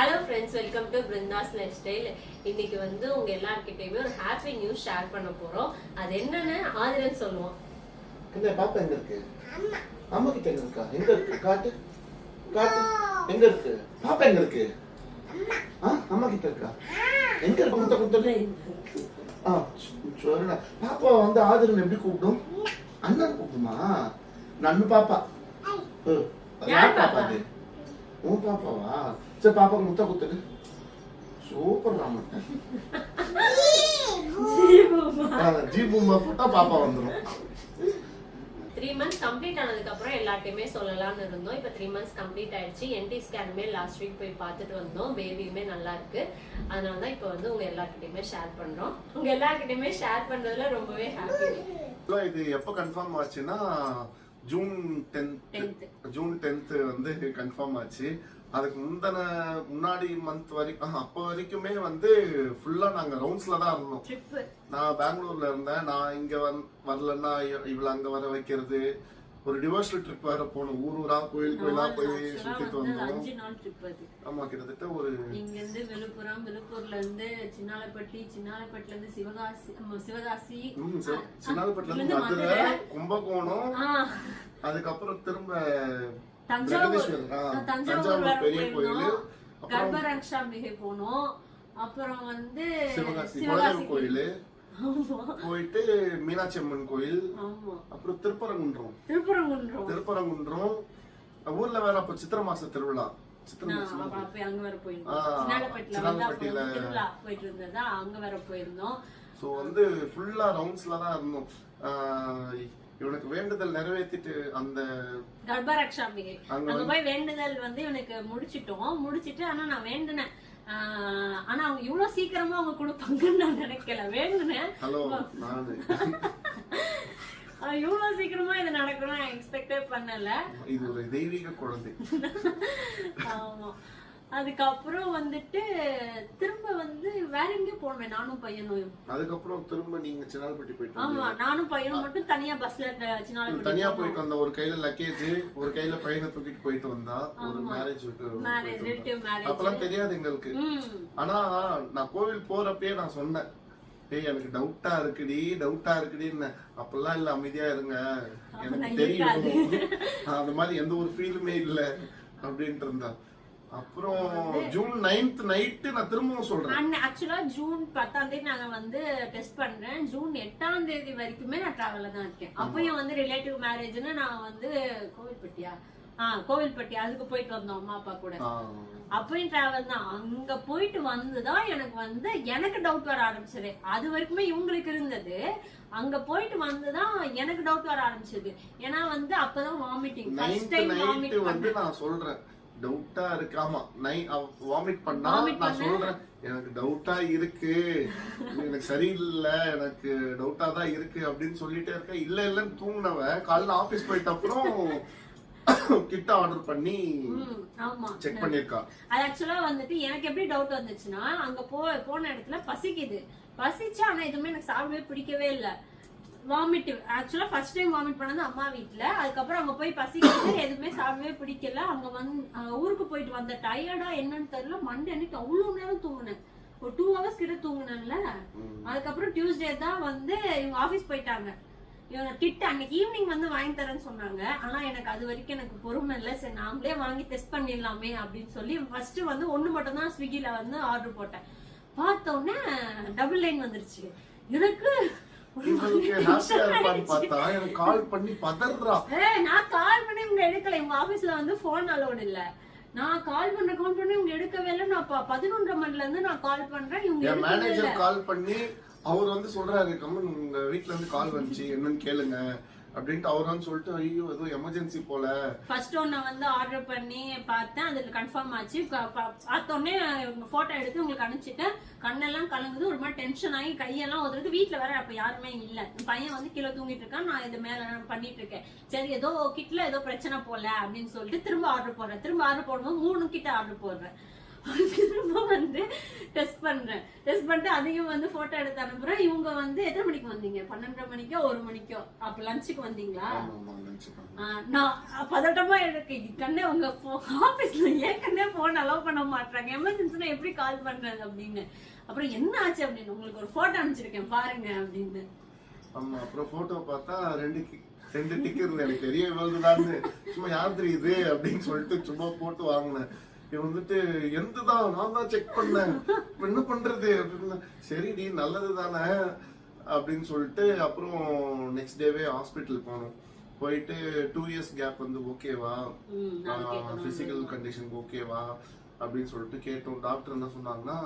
Hello friends welcome to Brindha's life style இன்னைக்கு வந்து உங்க எல்லார்கிட்டயுமே ஒரு ஹாப்பி நியூஸ் ஷேர் பண்ண போறோம். அது என்னன்னு ஆதிரன் சொல்லுவோம் என்ன பாப்பா எங்க இருக்கு? அம்மா. கிட்ட எங்க இருக்கா? எங்க இருக்கு? காட்டு. காட்டு. எங்க இருக்கு? பாப்பா எங்க இருக்கு? ஆ அம்மா கிட்ட இருக்கா எங்க இருக்கு? முட்டை கொடுத்தது ஆ சொல்லுடா பாப்பா வந்து ஆதரன் எப்படி கூப்பிடும்? அண்ணன் கூப்பிடுமா? நன்னு பாப்பா. யார் பாப்பா? அது? உன் பாப்பாவா? சரி பாப்பாக்கு முட்டை கொடுத்துடு சூப்பர் ராமன். ஜி பூமா போட்டா பாப்பா வந்துடும் த்ரீ மந்த்ஸ் கம்ப்ளீட் ஆனதுக்கு அப்புறம் எல்லார்ட்டையுமே சொல்லலாம்னு இருந்தோம். இப்போ த்ரீ மந்த்ஸ் கம்ப்ளீட் ஆயிடுச்சு. என்டி ஸ்கேனுமே லாஸ்ட் வீக் போய் பார்த்துட்டு வந்தோம். பேபியுமே நல்லா இருக்கு. அதனால தான் இப்போ வந்து உங்க எல்லார்கிட்டயுமே ஷேர் பண்றோம். உங்க எல்லார்கிட்டயுமே ஷேர் பண்றதுல ரொம்பவே ஹாப்பி இது எப்போ கன்ஃபார்ம் ஆச்சுன்னா ஜூன் டென்த். ஜூன் டென்த் வந்து கன்ஃபார்ம் ஆச்சு. அதுக்கு முந்தின முன்னாடி மந்த் வரைக்கும் அப்போ வரைக்குமே வந்து ஃபுல்லா நாங்க ரவுண்ட்ஸ்ல தான் இருந்தோம். நான் பெங்களூர்ல இருந்தேன். நான் இங்க வரலன்னா இவள அங்க வர வைக்கிறது. ஒரு டிவோர்ஷனல் ட்ரிப் வேற போனோம் ஊர் ஊரா கோயில் கோயிலா போய் சுத்திட்டு வந்தோம் அஞ்சு நாள் ட்ரிப் அது. ஆமா கிட்டத்தட்ட ஒரு இங்க இருந்து விழுப்புரம் விழுப்பூர்ல இருந்து சின்னாலப்பட்டி சின்னாலப்பட்டில இருந்து சிவகாசி சிவகாசி சின்னாலப்பட்டில இருந்து மதுரை. கும்பகோணம் அதுக்கப்புறம் திரும்ப தஞ்சாவூர். தஞ்சாவூர் தஞ்சாவூர் வர பெரிய கோயில் அப்புறம் கர்ப்பரக்ஷாம்பிகை போனோம். அப்புறம் வந்து சிவகாசி கோயில். போயிட்டு மீனாட்சி அம்மன் கோயில் அப்புறம் திருப்பரங்குன்றம். திருப்பரங்குன்றம். திருப்பரங்குன்றம். ஊர்ல வேற அப்ப சித்திரை மாச திருவிழா. வந்து ஃபுல்லா ரவுண்ட்ஸ்ல தான் இருந்தோம். இவனுக்கு வேண்டுதல் நிறைவேற்றிட்டு அந்த கர்ப்பரக்ஷாம்பிகை அங்க போய் வேண்டுதல் வந்து இவனுக்கு முடிச்சிட்டோம். முடிச்சிட்டு ஆனா நான் வேண்டுனேன். ஆனா அவங்க இவ்வளவு சீக்கிரமா அவங்க கொடுப்பாங்கன்னு நான் நினைக்கல. ஆஹ் இவ்வளவு சீக்கிரமா இது நடக்கணும் எக்ஸ்பெக்டே பண்ணல. இது ஒரு தெய்வீக குழந்தை. ஆமா. அதுக்கப்புறம் வந்துட்டு திரும்ப வந்து வேற எங்கேயும் போனேன் நானும் பையனும். அதுக்கப்புறம் திரும்ப நீங்க சின்னால்பட்டி போயிட்டு ஆமா. நானும் பையனும் மட்டும் தனியா பஸ்ல சின்ன தனியா போயிட்டு வந்த ஒரு கையில லக்கேஜ் ஒரு கையில பையனை தூக்கிட்டு போயிட்டு வந்தா ஒரு மேரேஜ் விட்டு அப்பெல்லாம் தெரியாது எங்களுக்கு. ஆனா நான் கோவில் போறப்பயே நான் சொன்னேன். ஏய் எனக்கு டவுட்டா இருக்குடி டவுட்டா இருக்குடின்னு அப்பெல்லாம் இல்ல அமைதியா இருங்க. எனக்கு தெரியும். அந்த மாதிரி எந்த ஒரு ஃபீலுமே இல்ல. அப்படின்ட்டு இருந்தா அப்புறம் ஜூன் நைன்த் நைட்டு நான் திரும்பவும் சொல்றேன். ஆக்சுவலா ஜூன் பத்தாம் தேதி நாங்க வந்து டெஸ்ட் பண்றேன். ஜூன் எட்டாம் தேதி வரைக்குமே நான் டிராவல்ல தான் இருக்கேன். அப்பயும் வந்து ரிலேட்டிவ் மேரேஜ்னு நான் வந்து கோவில்பட்டியா? ஆ கோவில்பட்டி அதுக்கு போயிட்டு வந்தோம் அம்மா அப்பா கூட. ஆஹ் அப்பயும் டிராவல் தான். அங்க போயிட்டு வந்துதான் எனக்கு வந்து எனக்கு டவுட் வர ஆரம்பிச்சது. அது வரைக்குமே இவங்களுக்கு இருந்தது. அங்க போயிட்டு வந்துதான் எனக்கு டவுட் வர ஆரம்பிச்சது. ஏன்னா வந்து அப்பதான் vomiting first time night vomit வந்து நான் சொல்றேன். டவுட்டா இருக்கு. ஆமா நை வாமிட் பண்ணா நான்? சொல்றேன் எனக்கு டவுட்டா இருக்கு. எனக்கு சரியில்லை எனக்கு டவுட்டா தான் இருக்கு அப்படின்னு சொல்லிட்டே இருக்கேன் இல்ல இல்லன்னு தூங்கினவ காலைல ஆபீஸ் போயிட்ட அப்புறம் கிட்ட ஆர்டர் பண்ணி செக் பண்ணிருக்கா அது ஆக்சுவலா வந்துட்டு எனக்கு எப்படி டவுட் வந்துச்சுன்னா அங்க போ போன இடத்துல பசிக்குது. பசிச்சு ஆனா எதுவுமே எனக்கு சாப்பிடவே பிடிக்கவே இல்ல. வாமிட் ஆக்சுவலா ஃபர்ஸ்ட் டைம் வாமிட் பண்ணது அம்மா வீட்ல. அதுக்கப்புறம் அங்க போய் பசிக்குது எதுவுமே சாப்பிடவே பிடிக்கல. அங்க வந்து ஊருக்கு போயிட்டு வந்த டயர்டா என்னன்னு தெரியல. மண்டே அன்னைக்கு அவ்வளவு நேரம் தூங்குனேன். ஒரு டூ ஹவர்ஸ் கிட்ட தூங்குனேன்ல. அதுக்கப்புறம் டியூஸ்டே தான் வந்து இவங்க ஆபீஸ் போயிட்டாங்க. இவங்க கிட்ட அன்னைக்கு ஈவினிங் வந்து வாங்கி தரேன்னு சொன்னாங்க. ஆனா எனக்கு அது வரைக்கும் எனக்கு பொறுமை இல்லை. சரி நாமளே வாங்கி டெஸ்ட் பண்ணிடலாமே அப்படின்னு சொல்லி ஃபர்ஸ்ட் வந்து ஒண்ணு மட்டும் தான் ஸ்விக்கில வந்து ஆர்டர் போட்டேன். பார்த்த உடனே டபுள் லைன் வந்துருச்சு. எனக்கு இவளுக்கு ஹாப்பியா இருப்பான்னு. பார்த்தா எனக்கு கால் பண்ணி பதறா. நான் கால் பண்ணி இவங்க எடுக்கல. இவங்க ஆபீஸ்ல வந்து போன் அலோடு இல்ல. நான் கால் பண்ற கால் பண்ணி இவங்க எடுக்கவே இல்லை. நான் பதினொன்றரை மணில இருந்து நான் கால் பண்றேன். இவங்க மேனேஜர் கால் பண்ணி அவர் வந்து சொல்றாரு கம்மன் உங்க வீட்ல இருந்து கால் வந்துச்சு. என்னன்னு கேளுங்க. அப்படின்ட்டு அவர் வந்து சொல்லிட்டு ஐயோ ஏதோ எமர்ஜென்சி போல. ஃபர்ஸ்ட் ஒன்ன வந்து ஆர்டர் பண்ணி பார்த்தேன். அதுல கன்ஃபார்ம் ஆச்சு. பார்த்தோன்னே பார்த்த உடனே போட்டோ எடுத்து உங்களுக்கு அனுப்பிச்சிட்டேன். கண்ணெல்லாம் கலங்குது. ஒரு மாதிரி டென்ஷன் ஆகி கையெல்லாம் உதறது வீட்டுல வேற அப்ப யாருமே இல்ல. பையன் வந்து கீழே தூங்கிட்டு இருக்கான். நான் இது மேல பண்ணிட்டு இருக்கேன். சரி ஏதோ கிட்ல ஏதோ பிரச்சனை போல அப்படின்னு சொல்லிட்டு திரும்ப ஆர்டர் போடுறேன். திரும்ப ஆர்டர் போடும்போது மூணு கிட்ட ஆர்டர் போடுறேன். திரும்ப வந்து டெஸ்ட் பண்றேன். டெஸ்ட் பண்ணிட்டு அதையும் வந்து போட்டோ எடுத்து அனுப்புறேன். இவங்க வந்து எத்தனை மணிக்கு வந்தீங்க? பன்னெண்டரை மணிக்கோ ஒரு மணிக்கோ? அப்ப லஞ்சுக்கு வந்தீங்களா? நான் பதட்டமா எனக்கு கண்ணே உங்க ஆபீஸ்ல ஏற்கனவே போன் அலோவ் பண்ண மாட்டாங்க எமர்ஜென்சினா எப்படி கால் பண்றது அப்படின்னு. அப்புறம் என்ன ஆச்சு அப்படின்னு? உங்களுக்கு ஒரு போட்டோ அனுப்பிச்சிருக்கேன் பாருங்க அப்படின்னு. ஆமா அப்புறம் போட்டோ பார்த்தா ரெண்டு ரெண்டு டிக் இருந்து எனக்கு தெரிய விழுதுதான்னு சும்மா யார் தெரியுது? அப்படின்னு சொல்லிட்டு சும்மா போட்டு வாங்கினேன். இவன் வந்துட்டு எந்ததான் நான் தான் செக் பண்ணேன். என்ன பண்றது? அப்படின்னு. சரிடி நல்லது தானே அப்படின்னு சொல்லிட்டு அப்புறம் நெக்ஸ்ட் டேவே ஹாஸ்பிட்டல் போனோம். போயிட்டு டூ இயர்ஸ் கேப் வந்து ஓகேவா. பிசிக்கல் கண்டிஷன் ஓகேவா அப்படின்னு சொல்லிட்டு கேட்டோம். டாக்டர் என்ன சொன்னாங்கன்னா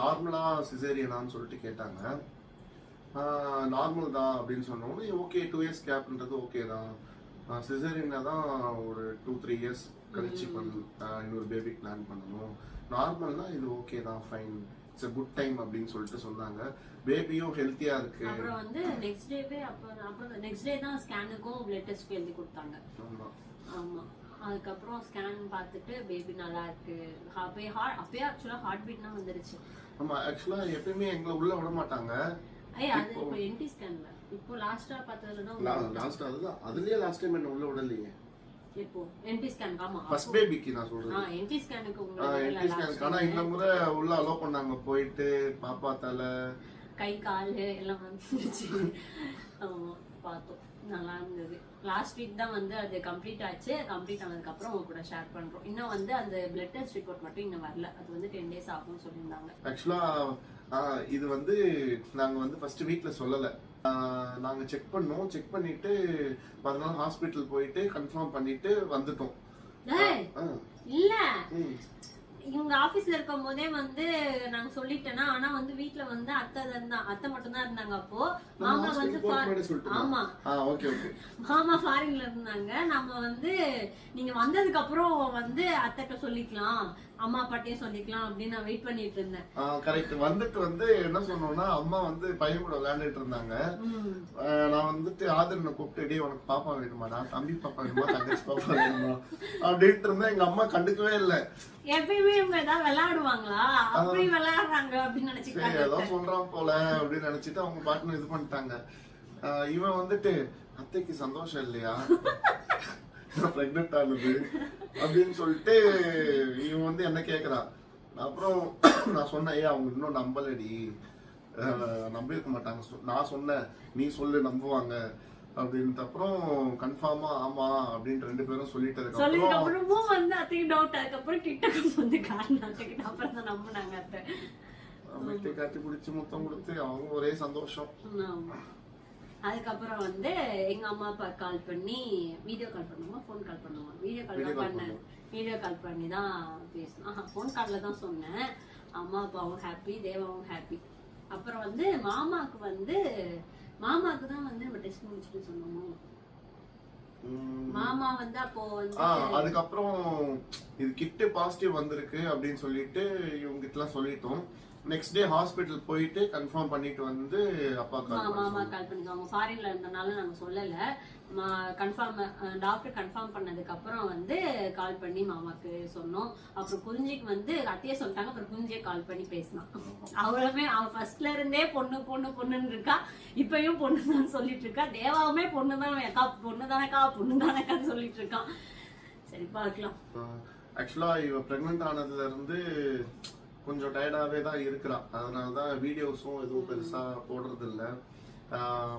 நார்மலா சிசேரியனான்னு சொல்லிட்டு கேட்டாங்க. நார்மல் தான் அப்படின்னு சொன்னோன்னே ஓகே டூ இயர்ஸ் கேப்ன்றது ஓகே தான். சிசேரியனை தான் ஒரு டூ த்ரீ இயர்ஸ் கழிச்சு பண்ணு இன்னொரு பேபி பிளான் பண்ணணும். நார்மல்னா இது ஓகே தான் fine it's a good time அப்படின்னு சொல்லிட்டு சொன்னாங்க. பேபியும் ஹெல்த்தியா இருக்கு. அப்புறம் வந்து நெக்ஸ்ட் டேவே அப்புறம் அப்புறம் நெக்ஸ்ட் டே தான் ஸ்கேனுக்கும் பிளட் டெஸ்ட்க்கு எழுதி கொடுத்தாங்க. ஆமா. ஆமா. அதுக்கப்புறம் ஸ்கேன் பார்த்துட்டு பேபி நல்லா இருக்கு. அப்பயே ஹார்ட் அப்பயே ஆக்சுவலா ஹார்ட் பீட்னா வந்துருச்சு. ஆமா ஆக்சுவலா எப்பயுமே எங்களை உள்ள விட மாட்டாங்க. ஐய் அது இப்போ என்டி ஸ்கேன்ல இப்போ லாஸ்டா பார்த்ததுல லாஸ்ட் அதுதான். அதுலயே லாஸ்ட் டைம் என்ன உள்ள விடலையே இப்போ என்டி ஸ்கேன் ஆமா ஃபர்ஸ்ட் பேபிக்கு நான் சொல்றது. ஆ என்டி ஸ்கேனுக்கு என்டி உங்களுக்கு ஸ்கேன் ஆனா இந்த முறை உள்ள அலோ பண்ணாங்க. போயிட்டு பாப்பா தலை. கை கால் எல்லாம் வந்துருச்சு. பார்த்தோம். நல்லா இருந்தது. லாஸ்ட் வீக் தான் வந்து அது கம்ப்ளீட் ஆச்சு. கம்ப்ளீட் ஆனதுக்கு அப்புறம் உங்க கூட ஷேர் பண்றோம். இன்னும் வந்து அந்த பிளட் டெஸ்ட் ரிப்போர்ட் மட்டும் இன்னும் வரல. அது வந்து டென் டேஸ் ஆகும்னு சொல்லியிருந்தாங்க. ஆக்சுவலா இது வந்து நாங்க வந்து ஃபர்ஸ்ட் வீக்ல சொல்லல. நாங்க செக் பண்ணோம். செக் பண்ணிட்டு மறுநாள் ஹாஸ்பிட்டல் போயிட்டு கன்ஃபார்ம் பண்ணிட்டு வந்துட்டோம். இல்ல. இவங்க ஆபீஸ்ல இருக்கும் போதே வந்து நாங்க சொல்லிட்டேன்னா ஆனா வந்து வீட்ல வந்து அத்தை தான் அத்தை மட்டும் தான் இருந்தாங்க அப்போ. மாமா வந்து? ஆமா. ஓகே ஓகே மாமா ஃபாரின்ல இருந்தாங்க. நம்ம வந்து நீங்க வந்ததுக்கு அப்புறம் வந்து அத்தைட்ட சொல்லிக்கலாம். அம்மா அப்பாட்டையும் சொல்லிக்கலாம் அப்படின்னு நான் வெயிட் பண்ணிட்டு இருந்தேன். கரெக்ட் வந்துட்டு வந்து என்ன சொன்னோம்னா அம்மா வந்து பையன் கூட விளையாண்டுட்டு இருந்தாங்க. நான் வந்துட்டு ஆதரனை கூப்பிட்டு டேய் உனக்கு பாப்பா வேணுமாடா தம்பி பாப்பா வேணுமா? தங்கச்சி பாப்பா வேணுமா? அப்படின்ட்டு இருந்தா எங்க அம்மா கண்டுக்கவே இல்லை. எப்பயுமே இவங்க ஏதாவது விளையாடுவாங்களா? அப்படி விளையாடுறாங்க அப்படின்னு நினைச்சுக்கிட்டாங்க. ஏதோ சொல்றான் போல அப்படின்னு நினைச்சிட்டு அவங்க பாட்டுன்னு இது பண்ணிட்டாங்க. இவன் வந்துட்டு அத்தைக்கு சந்தோஷம் இல்லையா? பிரெக்னென்ட் ஆனது அப்படின்னு சொல்லிட்டு இவன் வந்து என்ன கேக்குறான் அப்புறம் நான் சொன்னேன் ஏய் அவங்க இன்னும் நம்பலடி. நம்பியிருக்க மாட்டாங்க. நான் சொன்னேன் நீ சொல்லு நம்புவாங்க. அப்படின்ட்டு அப்புறம் கன்ஃபார்மா ஆமா அப்படின்னு ரெண்டு பேரும் சொல்லதுக்கு அப்புறம் அப்புறமும் வந்து அத்தைக்கு டவுட் அதுக்கப்புறம் கிட்ட வந்து காரணம் அத்தைக்கிட்ட அப்புறம் தான் நம்பினாங்க அத்தை. வீட்டை காட்டி பிடிச்சி முத்தம் கொடுத்து அவங்க ஒரே சந்தோஷம். அதுக்கப்புறம் வந்து எங்க அம்மா அப்பா கால் பண்ணி வீடியோ கால் பண்ணுமா ஃபோன் கால் பண்ணுமா வீடியோ கால் தான் பண்ணேன் வீடியோ கால் பண்ணி தான் பேசணும். ஆஹா ஃபோன் கால்ல தான் சொன்னேன். அம்மா அப்பாவும் ஹாப்பி தேவாவும் ஹாப்பி அப்புறம் வந்து மாமாக்கு வந்து மாமாக்கு தான் வந்து நம்ம டெஸ்ட் முடிச்சுட்டு சொன்னோம்? மாமா வந்து அப்போ அதுக்கப்புறம் இது கிட்டு பாசிட்டிவ் வந்திருக்கு அப்படின்னு சொல்லிட்டு இவங்க கிட்டலாம் சொல்லிட்டோம். நெக்ஸ்ட் டே ஹாஸ்பிட்டல் போயிட்டு கன்ஃபார்ம் பண்ணிட்டு வந்து அப்பா கால் மாமா கால் பண்ணி அவங்க ஃபாரின்ல இருந்தனால நாங்க சொல்லல. கன்ஃபார்ம் டாக்டர் கன்ஃபார்ம் பண்ணதுக்கு அப்புறம் வந்து கால் பண்ணி மாமாக்கு சொன்னோம். அப்புறம் குறிஞ்சிக்கு வந்து அத்தையே சொல்லிட்டாங்க. அப்புறம் குறிஞ்சியே கால் பண்ணி பேசினான். அவளுமே அவ ஃபர்ஸ்ட்ல இருந்தே பொண்ணு பொண்ணு பொண்ணுன்னு இருக்கா. இப்பயும் பொண்ணு தான் சொல்லிட்டு இருக்கா. தேவாவுமே பொண்ணு தான் அக்கா பொண்ணு தானக்கா பொண்ணு தானக்கான்னு சொல்லிட்டு இருக்கான். சரி பார்க்கலாம். ஆக்சுவலா இவ பிரெக்னென்ட் ஆனதுல இருந்து கொஞ்சம் டயர்டாவே தான் இருக்கிறா அதனால தான் வீடியோஸும் எதுவும் பெருசா போடுறது இல்ல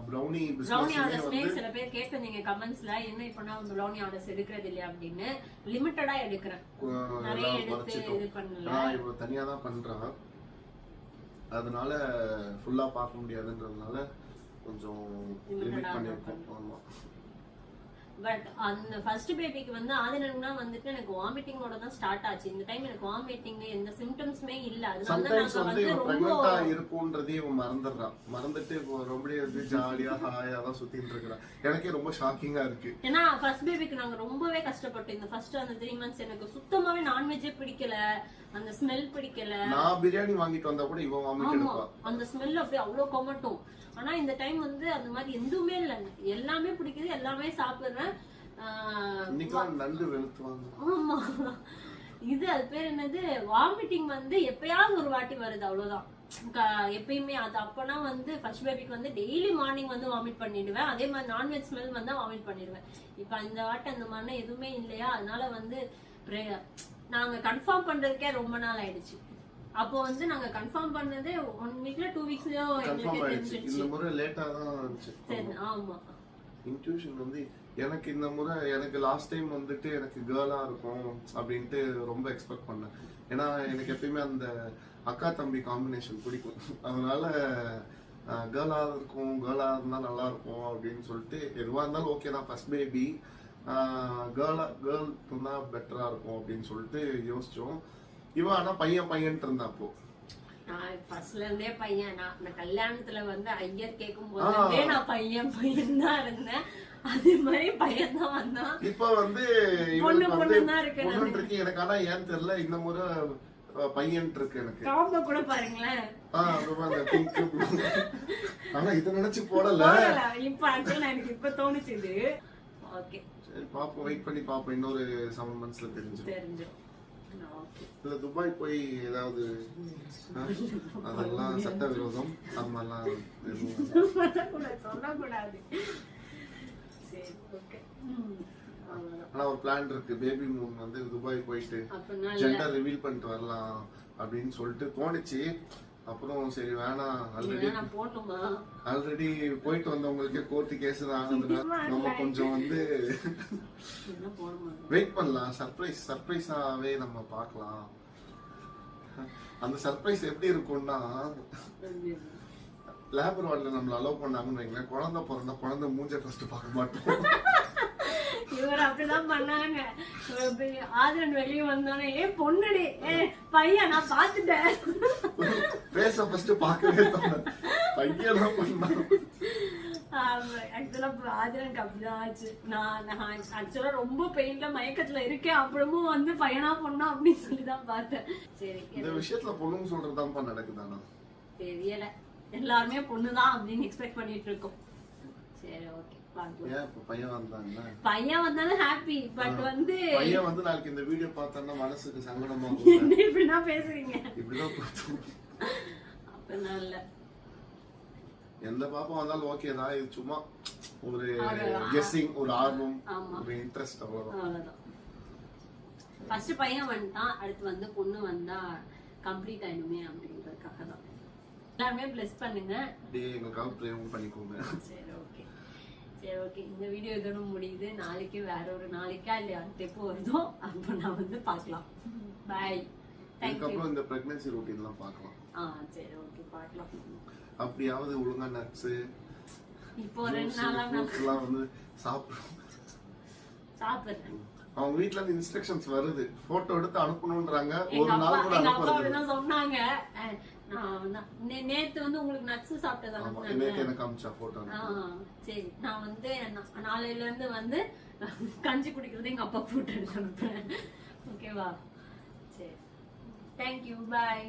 ப்ரௌனி ஆர்டர்ஸ்மே வந்து சில பேர் கேட்டிருந்தீங்க கமெண்ட்ஸ்ல என்ன இப்ப நான் ப்ரௌனி ஆர்டர்ஸ் எடுக்கிறது இல்லையா அப்படின்னு லிமிட்டடா எடுக்கிறேன். நிறைய எடுத்து இது பண்ணல. நான் இவ தனியா தான் பண்றா அதனால ஃபுல்லா பார்க்க முடியாதுன்றதுனால கொஞ்சம் லிமிட் பண்ணிருக்கோம். ஆமா. பட் அந்த ஃபர்ஸ்ட் பேபிக்கு வந்து ஆதினம்னா வந்துட்டு எனக்கு வாமிட்டிங்கோட தான் ஸ்டார்ட் ஆச்சு. இந்த டைம் எனக்கு வாமிட்டிங் எந்த சிம்டம்ஸ்மே இல்ல. அதனால நாங்க வந்து ரொம்ப இருக்கும்ன்றதே இவன் மறந்துடுறான். மறந்துட்டு ரொம்ப ஜாலியா ஹாயா தான் சுத்திட்டு இருக்கிறான். எனக்கே ரொம்ப ஷாக்கிங்கா இருக்கு. ஏன்னா ஃபர்ஸ்ட் பேபிக்கு நாங்க ரொம்பவே கஷ்டப்பட்டோம். இந்த ஃபர்ஸ்ட் அந்த த்ரீ மந்த்ஸ் எனக்கு சுத்தமாவே நான்வெஜ்ஜே பிடிக்கல. அந்த ஸ்மெல் பிடிக்கல. நான் பிரியாணி வாங்கிட்டு வந்தா கூட இவன் வாமிட் அந்த ஸ்மெல் அப்படியே அவ்வளவு கொமட்டும். ஆனா இந்த டைம் வந்து அந்த மாதிரி எதுவுமே இல்ல. எல்லாமே பிடிக்குது. எல்லாமே சாப்பிடுறேன். ஆமா. இது அது பேர் என்னது? வாமிட்டிங் வந்து எப்பயாவது ஒரு வாட்டி வருது அவ்வளவுதான். எப்பயுமே அது அப்பனா வந்து ஃபர்ஸ்ட் பேபிக்கு வந்து டெய்லி மார்னிங் வந்து வாமிட் பண்ணிடுவேன். அதே மாதிரி நான்வெஜ் ஸ்மெல் வந்தா வாமிட் பண்ணிடுவேன். இப்போ அந்த வாட்டி அந்த மாதிரிலாம் எதுவுமே இல்லையா? அதனால வந்து நாங்க கன்ஃபார்ம் பண்றதுக்கே ரொம்ப நாள் ஆயிடுச்சு. அப்போ வந்து நாங்க கன்ஃபார்ம் பண்ணதே ஒன் வீக்ல டூ வீக்ஸ்லயோ எங்களுக்கு தெரிஞ்சிருச்சு. இந்த முறை லேட்டா தான் இருந்துச்சு சரி ஆமா. இன்ட்யூஷன் வந்து எனக்கு இந்த முறை எனக்கு லாஸ்ட் டைம் வந்துட்டு எனக்கு கேர்ளா இருக்கும் அப்படின்ட்டு ரொம்ப எக்ஸ்பெக்ட் பண்ணேன். ஏன்னா எனக்கு எப்பயுமே அந்த அக்கா தம்பி காம்பினேஷன் பிடிக்கும். அதனால கேர்ளா இருக்கும் கேர்ளா இருந்தா நல்லா இருக்கும் அப்படின்னு சொல்லிட்டு எதுவா இருந்தாலும் ஓகே தான். ஃபர்ஸ்ட் பேபி கேர்ளா கேர்ள் இருந்தா பெட்டரா இருக்கும் அப்படின்னு சொல்லிட்டு யோசிச்சோம். இவன் ஆனா பையன் பையன்ட்டு இருந்தா அப்போ. நான் ஃபர்ஸ்ட்ல இருந்தே பையன். நான் கல்யாணத்துல வந்து ஐயர் கேட்கும். போதே நான் பையன் பையன் தான் இருந்தேன். அதே மாதிரி பையன் தான் வந்தான். இப்ப வந்து பொண்ணு பொண்ணு. இருக்கு எனக்கு ஆனா ஏன் தெரியல. இந்த முறை பையன் இருக்கு எனக்கு. காம்போ கூட பாருங்களேன். ஆனா இத நினைச்சு போடல. போடல. இப்ப ஆக்சுவலா எனக்கு இப்ப தோணுச்சு இது. ஓகே சரி பாப்போம். வெயிட் பண்ணி பாப்போம். இன்னொரு செவன் மந்த்ஸ்ல தெரிஞ்சிடும். தெரிஞ்சிடும். இல்ல துபாய் போய் ஏதாவது அதெல்லாம் சட்ட விரோதம் அது மாதிரிலாம் எதுவும் சொல்லக்கூடாது சொல்லக்கூடாது. சரி ஓகே ஆனா ஒரு பிளான் இருக்கு. பேபி மூன் வந்து துபாய் போயிட்டு. ஜெண்டர் ரிவீல் பண்ணிட்டு வரலாம் அப்படின்னு சொல்லிட்டு தோணுச்சு. அப்புறம் சரி வேணாம். ஆல்ரெடி ஆல்ரெடி போயிட்டு வந்தவங்களுக்கே கோர்ட்டு கேஸ் ஆனதுனால நம்ம கொஞ்சம் வந்து வெயிட் பண்ணலாம். சர்ப்ரைஸ் சர்ப்ரைஸாவே நம்ம பார்க்கலாம். அந்த சர்ப்ரைஸ் எப்படி இருக்கும்னா லேபர் வார்டில் நம்மள அலோவ் பண்ணாங்கன்னு வைங்களேன் குழந்தை பிறந்தா குழந்தை மூஞ்ச ஃபர்ஸ்ட் பார்க்க மாட்டோம். இவர் அப்படிதான் பண்ணாங்க. ஆதிரன் வெளியே வந்தோடனே ஏ பொண்ணுடி ஏ பையன் நான் பாத்துட்டேன் பேச ஃபர்ஸ்ட் பார்க்கவே பையன் தான் பண்ணான். ஆக்சுவலா ஆதிரனுக்கு அப்படிதான் ஆச்சு. நான் நான் ஆக்சுவலா ரொம்ப பெயின்ல மயக்கத்துல இருக்கேன். அப்புறமும் வந்து பையனா பொண்ணா அப்படின்னு சொல்லி தான் பார்த்தேன். சரி இந்த விஷயத்துல பொண்ணுன்னு சொல்றதுதான்ப்பா நடக்குதானா தெரியல. எல்லாருமே பொண்ணுதான் அப்படின்னு எக்ஸ்பெக்ட் பண்ணிட்டு இருக்கோம். சரி ஓகே பையன் வந்தாங்க பையன் வந்தாலும் ஹாப்பி பட் வந்து பையன் வந்து நாளைக்கு இந்த வீடியோ பார்த்தோன்னா மனசுக்கு சங்கடமா என்ன இப்படிதான் பேசுறீங்க? இப்படிதான் அப்படிலாம் இல்ல. எந்த பாப்பா வந்தாலும் ஓகே தான். இது சும்மா ஒரு அவ்வளவுதான். கெஸ்ஸிங் ஒரு ஆர்வம். ஒரு இன்ட்ரெஸ்ட் அவ்வளவுதான். அவ்வளவுதான். ஃபர்ஸ்ட் பையன் வந்துட்டான் அடுத்து வந்து பொண்ணு வந்தா கம்ப்ளீட் ஆயிடுமே அப்படின்றதுக்காக தான் எல்லாருமே பிளஸ் பண்ணுங்க. அப்படியே எங்களுக்காக ப்ரேவும் பண்ணிக்கோங்க. சரி ஓகே சரி ஓகே இந்த வீடியோ இதோட முடியுது. நாளைக்கு வேற ஒரு நாளைக்கா இல்ல அடுத்த எப்போ வருதோ? அப்போ நான் வந்து பார்க்கலாம். பாய் தேங்க்யூ இதுக்கப்புறம் இந்த பிரெக்னன்சி ரொட்டீன்லாம் பார்க்கலாம். ஆ சரி ஓகே பார்க்கலாம். அப்படியாவது ஒழுங்கா நட்ஸ் இப்போ ரெண்டு நாளா நான் வந்து சாப்பிடும் சாப்பிடுறேன். அவங்க வீட்ல இருந்து இன்ஸ்ட்ரக்ஷன்ஸ் வருது. போட்டோ எடுத்து அனுப்பணும்ன்றாங்க ஒரு நாள் கூட அனுப்புறது சொன்னாங்க. நேத்து வந்து உங்களுக்கு நட்ஸ் ஆ, சரி. நான் வந்து நாளையில இருந்து வந்து கஞ்சி குடிக்கிறது எங்க அப்பா போட்டு எடுத்து ஓகேவா சரி. Thank you bye